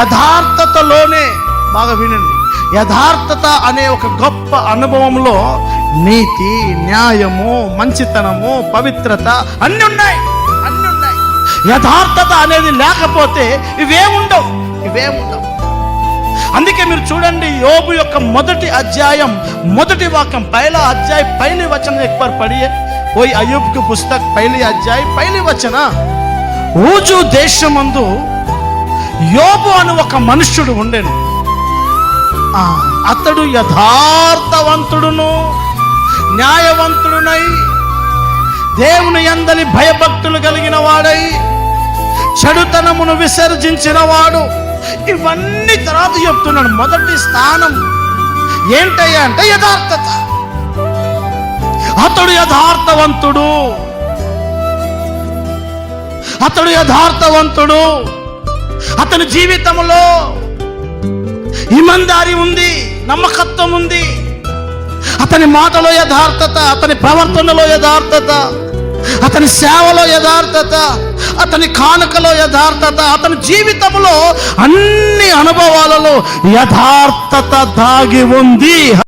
యథార్థతలోనే బాగా వినండి. యథార్థత అనే ఒక గొప్ప అనుభవంలో నీతి న్యాయము మంచితనము పవిత్రత అన్ని ఉన్నాయి. అన్ని ఉన్నాయి. యథార్థత అనేది లేకపోతే ఇవేముండవు. ఇవేముండవు. అందుకే మీరు చూడండి యోబు యొక్క మొదటి అధ్యాయం మొదటి వాక్యం పైల అధ్యాయ పైలి వచన ఎక్కువ పడియే. పోయి అయ్యూబ్కి పుస్తక్ పైలి అధ్యాయ పైలి వచన. ఊజు దేశమందు యోబు అని ఒక మనుష్యుడు ఉండేను. ఆ, అతడు యథార్థవంతుడును న్యాయవంతుడునై దేవుని అందలి భయభక్తులు కలిగిన వాడై చెడుతనమును విసర్జించిన వాడు. ఇవన్నీ తర్వాత చెప్తున్నాడు. మొదటి స్థానం ఏంటయ్యా అంటే యథార్థత. అతడు యథార్థవంతుడు. అతడు యథార్థవంతుడు. అతని జీవితంలో ఇమందారి ఉంది నమ్మకత్వం ఉంది. అతని మాటలో యథార్థత అతని ప్రవర్తనలో యథార్థత అతని సేవలో యథార్థత అతని కానుకలో యథార్థత అతని జీవితంలో అన్ని అనుభవాలలో యథార్థత దాగి ఉంది.